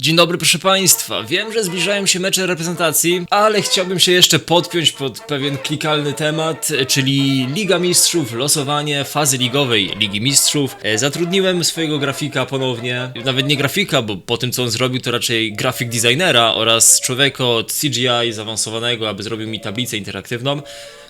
Dzień dobry, proszę Państwa. Wiem, że zbliżają się mecze reprezentacji, ale chciałbym się jeszcze podpiąć pod pewien klikalny temat, czyli Liga Mistrzów, losowanie fazy ligowej Ligi Mistrzów. E, Zatrudniłem swojego grafika ponownie, nawet nie grafika, bo po tym co on zrobił, to raczej grafik designera oraz człowieka od CGI zaawansowanego, aby zrobił mi tablicę interaktywną.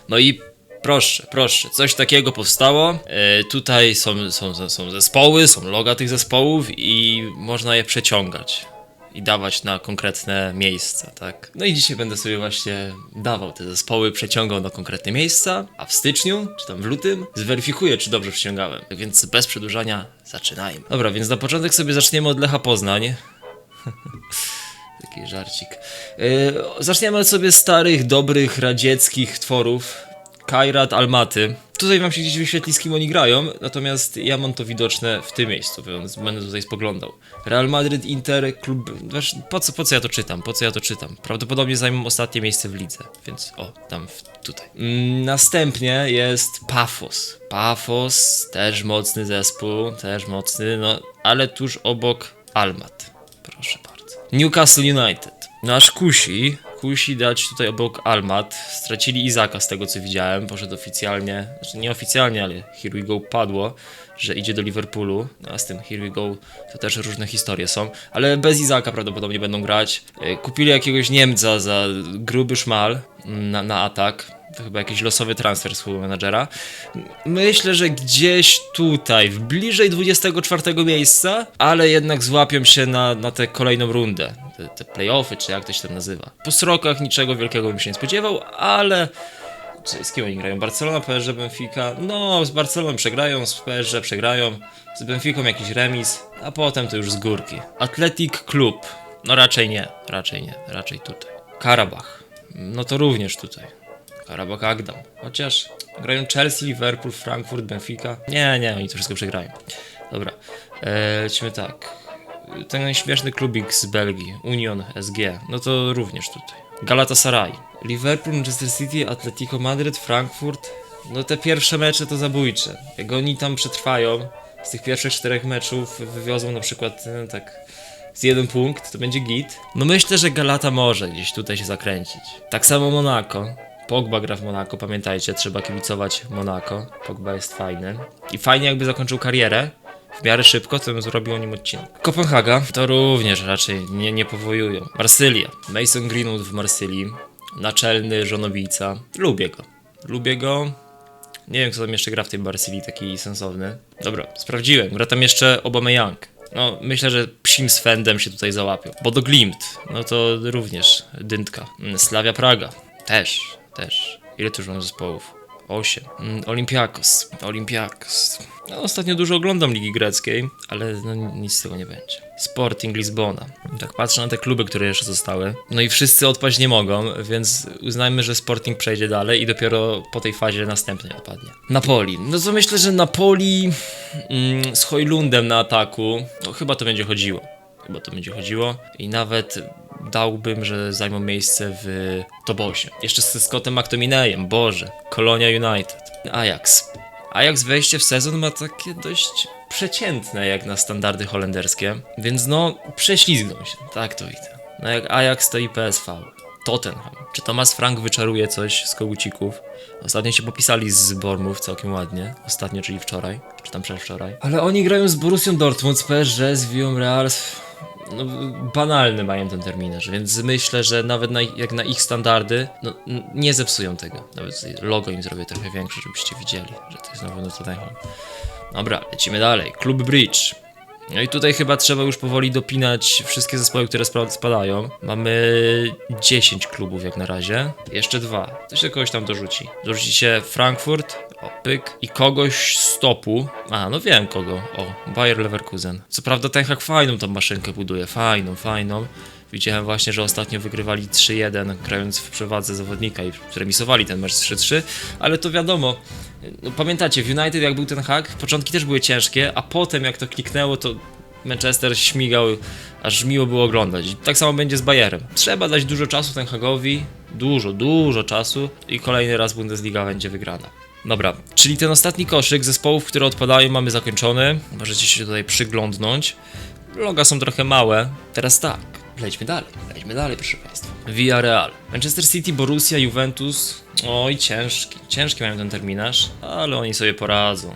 No i Proszę, proszę, coś takiego powstało. E, tutaj są, są, są zespoły, są loga tych zespołów i można je przeciągać i dawać na konkretne miejsca, tak? No i dzisiaj będę sobie właśnie dawał te zespoły, przeciągał na konkretne miejsca, a w styczniu, czy tam w lutym, zweryfikuję, czy dobrze przyciągałem. Więc bez przedłużania zaczynajmy. Dobra, więc na początek sobie zaczniemy od Lecha Poznań. Taki żarcik. Yy, zaczniemy sobie starych, dobrych, radzieckich tworów. Kairat Almaty. Tutaj wam się gdzieś wyświetli z kim oni grają, natomiast ja mam to widoczne w tym miejscu, więc będę tutaj spoglądał. Real Madrid, Inter, klub... Wiesz, po co, po co ja to czytam? Po co ja to czytam? Prawdopodobnie zajmą ostatnie miejsce w lidze, więc o, tam, w, tutaj. Mm, następnie jest Pafos. Pafos, też mocny zespół, też mocny, no, ale tuż obok Almat. Proszę bardzo. Newcastle United. Aż kusi, kusi dać tutaj obok Almat. Stracili Izaka z tego co widziałem, poszedł oficjalnie, znaczy nieoficjalnie, ale Here We Go padło, że idzie do Liverpoolu. No, a z tym Here We Go to też różne historie są, ale bez Izaka prawdopodobnie będą grać. E, Kupili jakiegoś Niemca za gruby szmal na, na atak. To chyba jakiś losowy transfer z menadżera. Myślę, że gdzieś tutaj, w bliżej 24 miejsca, ale jednak złapią się na, na tę kolejną rundę. Te, te playoffy, czy jak to się tam nazywa. Po srokach niczego wielkiego bym się nie spodziewał, ale z kim oni grają? Barcelona, PSG, Benfica. No, z Barceloną przegrają, z PSG przegrają, z Benficą jakiś remis, a potem to już z górki. Athletic Club. No raczej nie, raczej nie, raczej tutaj. Karabach. No to również tutaj. Karabach Agdam. Chociaż grają Chelsea, Liverpool, Frankfurt, Benfica. Nie, nie, oni to wszystko przegrają. Dobra, eee, lecimy tak. Ten śmieszny klubik z Belgii, Union SG, no to również tutaj. Galatasaray, Liverpool, Manchester City, Atletico Madryt, Frankfurt. No te pierwsze mecze to zabójcze. Jak oni tam przetrwają, z tych pierwszych czterech meczów wywiozą na przykład e, tak z jeden punkt, to będzie git. No myślę, że Galata może gdzieś tutaj się zakręcić. Tak samo Monaco. Pogba gra w Monaco, pamiętajcie, trzeba kibicować Monaco. Pogba jest fajny. I fajnie jakby zakończył karierę, w miarę szybko, to bym zrobił o nim odcinek. Kopenhaga to również raczej nie, nie powojują. Marsylia. Mason Greenwood w Marsylii. Naczelny żonobijca. Lubię go. Lubię go. Nie wiem, kto tam jeszcze gra w tej Marsylii, taki sensowny. Dobra, sprawdziłem. Gra tam jeszcze Aubameyang. No, myślę, że psim Fendem się tutaj załapią. Bodo Glimt, no to również dyntka. Slavia Praga, też, też. Ile tu już mam zespołów? 8. Mm, Olympiakos. Olympiakos. No, ostatnio dużo oglądam Ligi Greckiej, ale no, nic z tego nie będzie. Sporting Lizbona. Tak patrzę na te kluby, które jeszcze zostały. No i wszyscy odpaść nie mogą, więc uznajmy, że Sporting przejdzie dalej i dopiero po tej fazie następnej odpadnie. Napoli. No to myślę, że Napoli mm, z Hojlundem na ataku, no chyba to będzie chodziło. Chyba to będzie chodziło. I nawet dałbym, że zajmą miejsce w 8. Jeszcze z Scottem McTominayem, Boże. Kolonia United. Ajax. Ajax wejście w sezon ma takie dość przeciętne jak na standardy holenderskie, więc no prześlizgną się, tak to widzę. No jak Ajax to i PSV. Tottenham. Czy Thomas Frank wyczaruje coś z kogucików? Ostatnio się popisali z Bormów całkiem ładnie. Ostatnio, czyli wczoraj, czy tam przedwczoraj. Ale oni grają z Borussią Dortmund, z PSG, z Villarreal, no, banalny mają ten terminarz, więc myślę, że nawet na, jak na ich standardy, no, nie zepsują tego. Nawet logo im zrobię trochę większe, żebyście widzieli, że to jest na pewno Tottenham. Dobra, lecimy dalej. Klub Bridge. No i tutaj chyba trzeba już powoli dopinać wszystkie zespoły, które spadają. Mamy 10 klubów jak na razie. Jeszcze dwa. To się kogoś tam dorzuci. Dorzuci się Frankfurt, o, pyk. I kogoś z topu. A, no wiem kogo. O, Bayer Leverkusen. Co prawda ten hak fajną tą maszynkę buduje. Fajną, fajną. Widziałem właśnie, że ostatnio wygrywali 3-1, grając w przewadze zawodnika i remisowali ten mecz 3-3, ale to wiadomo. No, pamiętacie, w United jak był ten hak, początki też były ciężkie, a potem jak to kliknęło, to Manchester śmigał, aż miło było oglądać. I tak samo będzie z Bayerem. Trzeba dać dużo czasu ten Hagowi, dużo, dużo czasu i kolejny raz Bundesliga będzie wygrana. Dobra, czyli ten ostatni koszyk zespołów, które odpadają mamy zakończony. Możecie się tutaj przyglądnąć. Loga są trochę małe. Teraz tak, lejdźmy dalej, lejdźmy dalej, proszę Państwa. Villarreal. Manchester City, Borussia, Juventus. Oj, ciężki, ciężki mają ten terminarz, ale oni sobie poradzą.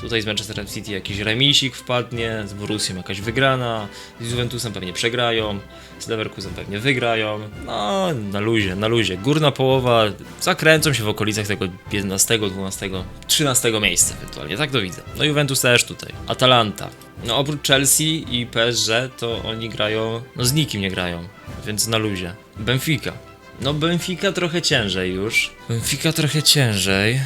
Tutaj z Manchesterem City jakiś remisik wpadnie, z Borussią jakaś wygrana, z Juventusem pewnie przegrają, z Leverkusen pewnie wygrają. No, na luzie, na luzie. Górna połowa zakręcą się w okolicach tego 11, 12, 13 miejsca ewentualnie, tak to widzę. No Juventus też tutaj. Atalanta. No oprócz Chelsea i PSG to oni grają, no z nikim nie grają, więc na luzie. Benfica. No Benfica trochę ciężej już. Benfica trochę ciężej.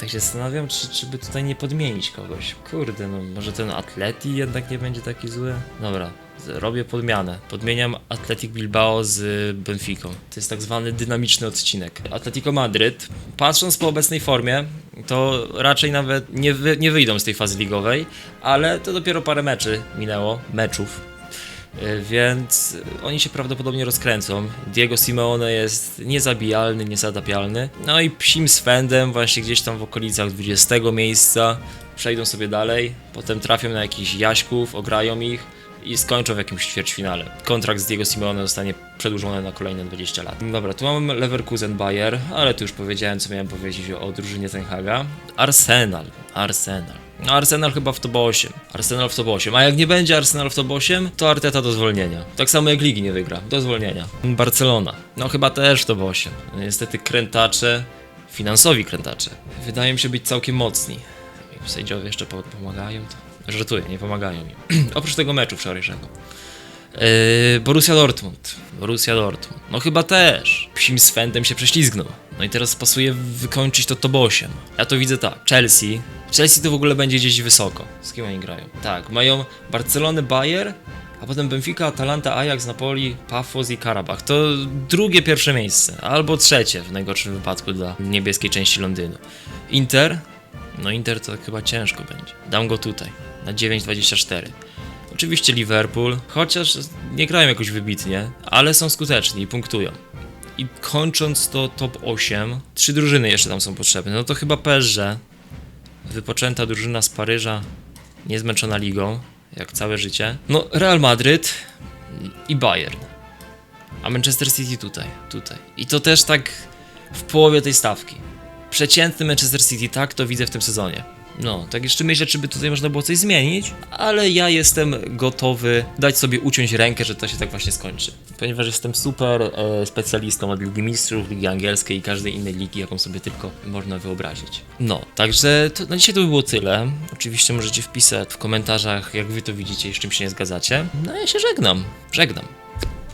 Tak się zastanawiam, czy, czy by tutaj nie podmienić kogoś. Kurde, no może ten Atleti jednak nie będzie taki zły. Dobra, robię podmianę. Podmieniam Atletic Bilbao z Benficą. To jest tak zwany dynamiczny odcinek. Atletico Madryt, patrząc po obecnej formie, to raczej nawet nie, wy, nie wyjdą z tej fazy ligowej, ale to dopiero parę meczy minęło, meczów. Y, Więc oni się prawdopodobnie rozkręcą. Diego Simeone jest niezabijalny, niezadapialny. No i psim swędem właśnie gdzieś tam w okolicach 20 miejsca przejdą sobie dalej, potem trafią na jakichś jaśków, ograją ich i skończą w jakimś ćwierćfinale. Kontrakt z Diego Simeone zostanie przedłużony na kolejne 20 lat. Dobra, tu mamy Leverkusen Bayer, ale tu już powiedziałem co miałem powiedzieć o, drużynie Ten Haga. Arsenal, Arsenal. No Arsenal chyba w top 8. Arsenal w top 8. A jak nie będzie Arsenal w top 8, to Arteta do zwolnienia. Tak samo jak ligi nie wygra. Do zwolnienia. Barcelona. No chyba też w top 8. No, niestety krętacze, finansowi krętacze. Wydają się być całkiem mocni. Jak Sędziowie jeszcze po- pomagają, to... Żartuję, nie pomagają mi. Oprócz tego meczu wczorajszego. Yy, Borussia Dortmund. Borussia Dortmund. No chyba też. Psim swędem się prześlizgnął. No i teraz pasuje wykończyć to 8. Ja to widzę tak. Chelsea. Chelsea to w ogóle będzie gdzieś wysoko. Z kim oni grają? Tak, mają Barcelonę, Bayer, a potem Benfica, Atalanta, Ajax, Napoli, Pafos i Karabach. To drugie, pierwsze miejsce. Albo trzecie w najgorszym wypadku dla niebieskiej części Londynu. Inter. No Inter to chyba ciężko będzie. Dam go tutaj. Na 9,24. Oczywiście Liverpool, chociaż nie grają jakoś wybitnie, ale są skuteczni i punktują. I kończąc to top 8, trzy drużyny jeszcze tam są potrzebne. No to chyba PSG, wypoczęta drużyna z Paryża, niezmęczona ligą, jak całe życie. No Real Madryt i Bayern. A Manchester City tutaj, tutaj. I to też tak w połowie tej stawki. Przeciętny Manchester City, tak to widzę w tym sezonie. No, tak jeszcze myślę, czy by tutaj można było coś zmienić, ale ja jestem gotowy dać sobie uciąć rękę, że to się tak właśnie skończy. Ponieważ jestem super e, specjalistą od Ligi Mistrzów, Ligi Angielskiej i każdej innej ligi, jaką sobie tylko można wyobrazić. No, także to, na dzisiaj to by było tyle. Oczywiście możecie wpisać w komentarzach, jak wy to widzicie i z czym się nie zgadzacie. No ja się żegnam. Żegnam.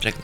Żegnam.